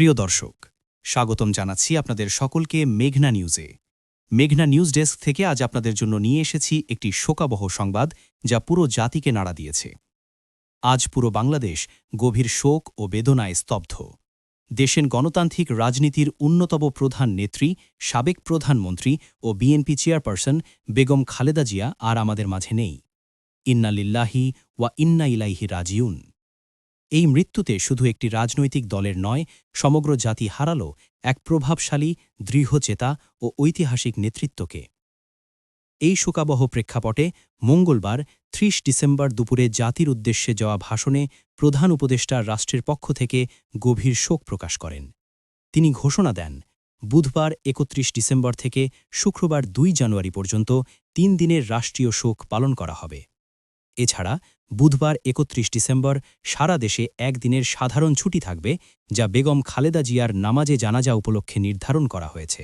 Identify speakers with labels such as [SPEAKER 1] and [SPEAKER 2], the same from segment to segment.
[SPEAKER 1] প্রিয় দর্শক, স্বাগতম জানাচ্ছি আপনাদের সকলকে মেঘনা নিউজে। মেঘনা নিউজ ডেস্ক থেকে আজ আপনাদের জন্য নিয়ে এসেছি একটি শোকাবহ সংবাদ যা পুরো জাতিকে নাড়া দিয়েছে। আজ পুরো বাংলাদেশ গভীর শোক ও বেদনায় স্তব্ধ। দেশের গণতান্ত্রিক রাজনীতির অন্যতম প্রধান নেত্রী, সাবেক প্রধানমন্ত্রী ও বিএনপি চেয়ারপারসন বেগম খালেদা জিয়া আর আমাদের মাঝে নেই। ইন্না লিল্লাহি ওয়া ইন্না ইলাইহি রাজিউন। এই মৃত্যুতে শুধু একটি রাজনৈতিক দলের নয়, সমগ্র জাতি হারাল এক প্রভাবশালী, দৃঢ়চেতা ও ঐতিহাসিক নেতৃত্বকে। এই শোকাবহ প্রেক্ষাপটে মঙ্গলবার, ত্রিশ ডিসেম্বর দুপুরে জাতির উদ্দেশ্যে যাওয়া ভাষণে প্রধান উপদেষ্টা রাষ্ট্রের পক্ষ থেকে গভীর শোক প্রকাশ করেন। তিনি ঘোষণা দেন, বুধবার একত্রিশ ডিসেম্বর থেকে শুক্রবার দুই জানুয়ারি পর্যন্ত তিন দিনের রাষ্ট্রীয় শোক পালন করা হবে। এছাড়া বুধবার একত্রিশ ডিসেম্বর সারা দেশে একদিনের সাধারণ ছুটি থাকবে, যা বেগম খালেদা জিয়ার নামাজে জানাজা উপলক্ষে নির্ধারণ করা হয়েছে।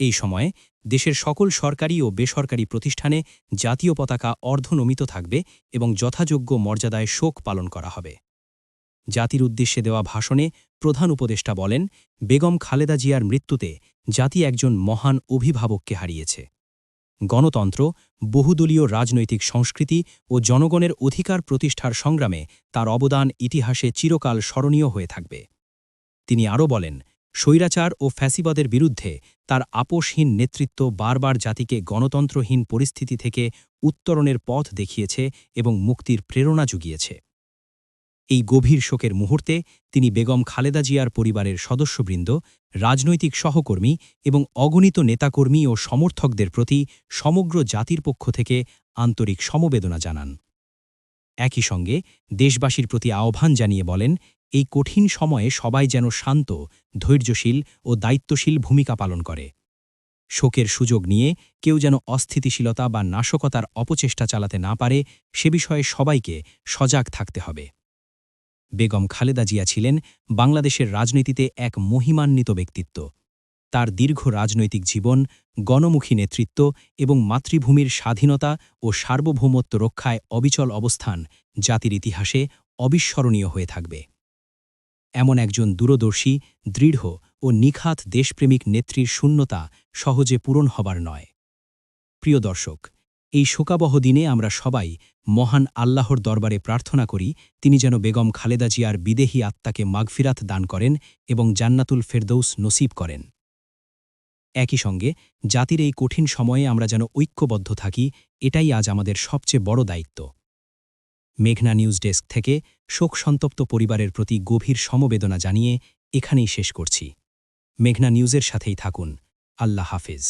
[SPEAKER 1] এই সময়ে দেশের সকল সরকারি ও বেসরকারি প্রতিষ্ঠানে জাতীয় পতাকা অর্ধনমিত থাকবে এবং যথাযোগ্য মর্যাদায় শোক পালন করা হবে। জাতির উদ্দেশ্যে দেওয়া ভাষণে প্রধান উপদেষ্টা বলেন, বেগম খালেদা জিয়ার মৃত্যুতে জাতি একজন মহান অভিভাবককে হারিয়েছে। গণতন্ত্র, বহুদলীয় রাজনৈতিক সংস্কৃতি ও জনগণের অধিকার প্রতিষ্ঠার সংগ্রামে তার অবদান ইতিহাসে চিরকাল স্মরণীয় হয়ে থাকবে। তিনি আরও বলেন, স্বৈরাচার ও ফ্যাসিবাদের বিরুদ্ধে তার আপোষহীন নেতৃত্ব বারবার জাতিকে গণতন্ত্রহীন পরিস্থিতি থেকে উত্তরণের পথ দেখিয়েছে এবং মুক্তির প্রেরণা জুগিয়েছে। এই গভীর শোকের মুহূর্তে তিনি বেগম খালেদা জিয়ার পরিবারের সদস্যবৃন্দ, রাজনৈতিক সহকর্মী এবং অগণিত নেতাকর্মী ও সমর্থকদের প্রতি সমগ্র জাতির পক্ষ থেকে আন্তরিক সমবেদনা জানান। একই সঙ্গে দেশবাসীর প্রতি আহ্বান জানিয়ে বলেন, এই কঠিন সময়ে সবাই যেন শান্ত, ধৈর্যশীল ও দায়িত্বশীল ভূমিকা পালন করে। শোকের সুযোগ নিয়ে কেউ যেন অস্থিতিশীলতা বা নাশকতার অপচেষ্টা চালাতে না পারে, সে বিষয়ে সবাইকে সজাগ থাকতে হবে। বেগম খালেদা জিয়া ছিলেন বাংলাদেশের রাজনীতিতে এক মহিমান্বিত ব্যক্তিত্ব। তার দীর্ঘ রাজনৈতিক জীবন, গণমুখী নেতৃত্ব এবং মাতৃভূমির স্বাধীনতা ও সার্বভৌমত্ব রক্ষায় অবিচল অবস্থান জাতির ইতিহাসে অবিস্মরণীয় হয়ে থাকবে। এমন একজন দূরদর্শী, দৃঢ় ও নিখাত দেশপ্রেমিক নেত্রীর শূন্যতা সহজে পূরণ হবার নয়। প্রিয় দর্শক এই শোকাবহ দিনে আমরা সবাই মহান আল্লাহর দরবারে প্রার্থনা করি, তিনি যেন বেগম খালেদা জিয়ার বিদেহী আত্মাকে মাগফিরাত দান করেন এবং জান্নাতুল ফেরদৌস নসিব করেন। একই সঙ্গে জাতির এই কঠিন সময়ে আমরা যেন ঐক্যবদ্ধ থাকি, এটাই আজ আমাদের সবচেয়ে বড় দায়িত্ব। মেঘনা নিউজ ডেস্ক থেকে শোকসন্তপ্ত পরিবারের প্রতি গভীর সমবেদনা জানিয়ে এখানেই শেষ করছি। মেঘনা নিউজের সাথেই থাকুন। আল্লাহ হাফেজ।